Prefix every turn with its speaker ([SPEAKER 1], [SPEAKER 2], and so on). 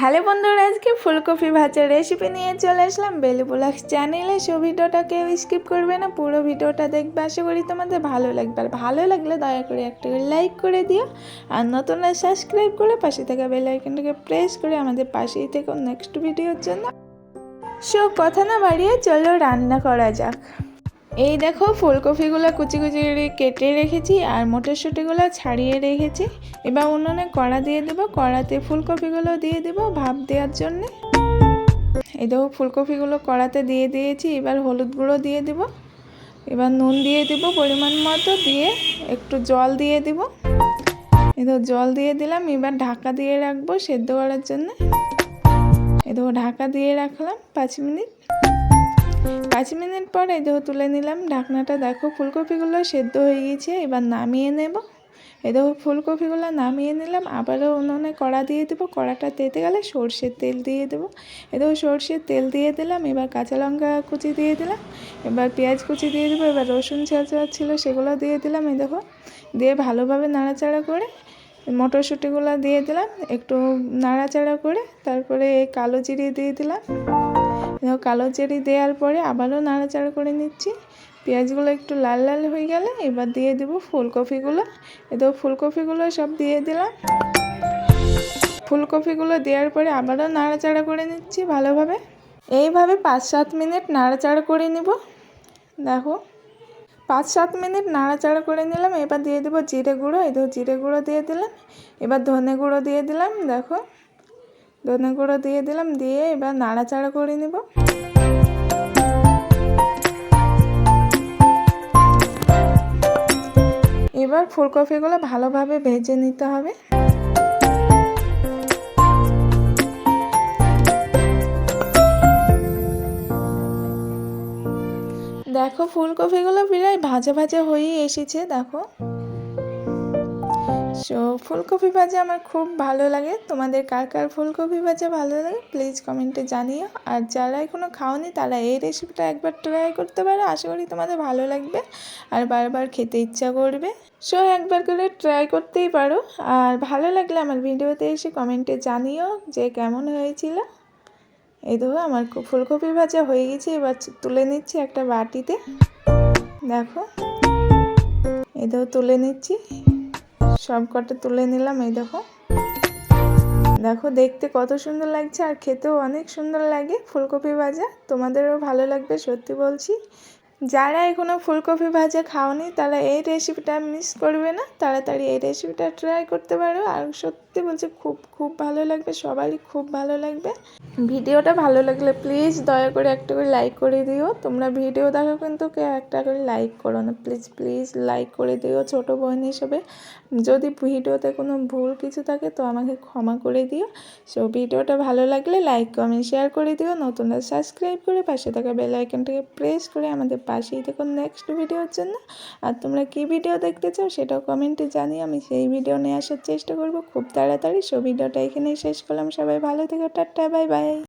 [SPEAKER 1] Hello বন্ধুরা, আজকে ফুলকপি ভাজার রেসিপি নিয়ে চলে আসলাম। বেলি ব্লগস চ্যানেলে সো ভিডিওটা কেউ স্কিপ করবে না, পুরো ভিডিওটা দেখবে। আশা করি তোমাদের ভালো লাগবে। আর ভালো লাগলে দয়া করে একটা লাইক করে দিও। আর নতুনরা সাবস্ক্রাইব করে পাশে থাকা বেল আইকনটাকে প্রেস করে আমাদের পাশেই থেকো নেক্সট ভিডিওর জন্য। সো কথা না বাড়িয়ে চলো রান্না করা যাক। এই দেখো ফুলকপিগুলো কুচি কুচি কেটে রেখেছি আর মটরশুঁটিগুলো ছাড়িয়ে রেখেছি। এবার উনুনে কড়া দিয়ে দেবো। কড়াতে ফুলকপিগুলো দিয়ে দেবো ভাপ দেওয়ার জন্যে। এই দেখো ফুলকপিগুলো কড়াতে দিয়ে দিয়েছি। এবার হলুদ গুঁড়ো দিয়ে দেব। এবার নুন দিয়ে দিব পরিমাণ মতো দিয়ে একটু জল দিয়ে দিব। এই জল দিয়ে দিলাম। এবার ঢাকা দিয়ে রাখব সেদ্ধ করার জন্য। এই ঢাকা দিয়ে রাখলাম পাঁচ মিনিট। পাঁচ মিনিট পরে দেখো তুলে নিলাম। ঢাকনাটা দেখো, ফুলকপিগুলো সেদ্ধ হয়ে গিয়েছে, এবার নামিয়ে নেব। এ দেখো ফুলকপিগুলো নামিয়ে নিলাম, আবারও উনুনে কড়া দিয়ে দেবো। কড়াটা তেতে গেলে সর্ষের তেল দিয়ে দেবো। এ দেখো সর্ষের তেল দিয়ে দিলাম, এবার কাঁচা লঙ্কা কুচি দিয়ে দিলাম, এবার পেঁয়াজ কুচি দিয়ে দেবো, এবার রসুন ছেঁচা ছিল সেগুলো দিয়ে দিলাম এই দেখো দিয়ে ভালোভাবে নাড়াচাড়া করে মটরশুঁটিগুলো দিয়ে দিলাম, একটু নাড়াচাড়া করে, তারপরে কালো জিরে দিয়ে দিলাম। কালো চেরি দেওয়ার পরে আবারও নাড়াচাড়া করে নিচ্ছি। পেঁয়াজগুলো একটু লাল লাল হয়ে গেলে এবার দিয়ে দেবো ফুলকপিগুলো। এ দেখো ফুলকপিগুলো সব দিয়ে দিলাম। ফুলকপিগুলো দেওয়ার পরে আবারও নাড়াচাড়া করে নিচ্ছি ভালোভাবে। এইভাবে পাঁচ সাত মিনিট নাড়াচাড়া করে নিব। দেখো, পাঁচ সাত মিনিট নাড়াচাড়া করে নিলাম। এবার দিয়ে দেবো জিরে গুঁড়ো। এই দেখো জিরে গুঁড়ো দিয়ে দিলাম। এবার ধনে গুঁড়ো দিয়ে দিলাম। দেখো ধনে গুঁড়ো দিয়ে দিলাম, দিয়ে এবার নাড়াচাড়া করে নিব। এবার ফুলকপিগুলো ভালোভাবে ভেজে নিতে হবে। দেখো ফুলকপিগুলো প্রায় ভাজা ভাজা হয়েই এসেছে, দেখো। সো ফুলকপি ভাজা আমার খুব ভালো লাগে। তোমাদের কার কার ফুলকপি ভাজা ভালো লাগে প্লিজ কমেন্টে জানিও। আর যারা এখনও খাওনি, তারা এই রেসিপিটা একবার ট্রাই করতে পারো। আশা করি তোমাদের ভালো লাগবে আর বারবার খেতে ইচ্ছা করবে। সো একবার করে ট্রাই করতেই পারো। আর ভালো লাগলে আমার ভিডিওতে এসে কমেন্টে জানিও যে কেমন হয়েছিল। এই দেখো, আমার ফুলকপি ভাজা হয়ে গেছে। এবার তুলে নিচ্ছি একটা বাটিতে। দেখো দেখো, তুলে নিচ্ছি। সব কটা তুলে নিলাম, এই দেখো। দেখো, দেখতে কত সুন্দর লাগছে আর খেতেও অনেক সুন্দর লাগে ফুলকপি ভাজা। তোমাদেরও ভালো লাগবে, সত্যি বলছি। যারা এখনও ফুলকপি ভাজা খাওনি, তারা এই রেসিপিটা মিস করবে না। তাড়াতাড়ি এই রেসিপিটা ট্রাই করতে পারো। আর সত্যি বলছে, খুব খুব ভালো লাগবে, সবারই খুব ভালো লাগবে। ভিডিওটা ভালো লাগলে প্লিজ দয়া করে একটা করে লাইক করে দিও। তোমরা ভিডিও দেখো কিন্তু কেউ একটা করে লাইক করো না। প্লিজ প্লিজ লাইক করে দিও ছোটো বোন হিসেবে। যদি ভিডিওতে কোনো ভুল কিছু থাকে তো আমাকে ক্ষমা করে দিও। সো ভিডিওটা ভালো লাগলে লাইক কমেন্ট শেয়ার করে দিও। নতুনরা সাবস্ক্রাইব করে পাশে থাকা বেল আইকনটাকে প্রেস করে আমাদের পাশেই দেখুন নেক্সট ভিডিওর জন্য। আর তোমরা কী ভিডিও দেখতে চাও সেটাও কমেন্টে জানি আমি সেই ভিডিও নিয়ে আসার চেষ্টা করব। খুব তাড়াতাড়ি সব ভিডিওটা এখানেই শেষ করলাম। সবাই ভালো থেকো টাটা বাই বাই।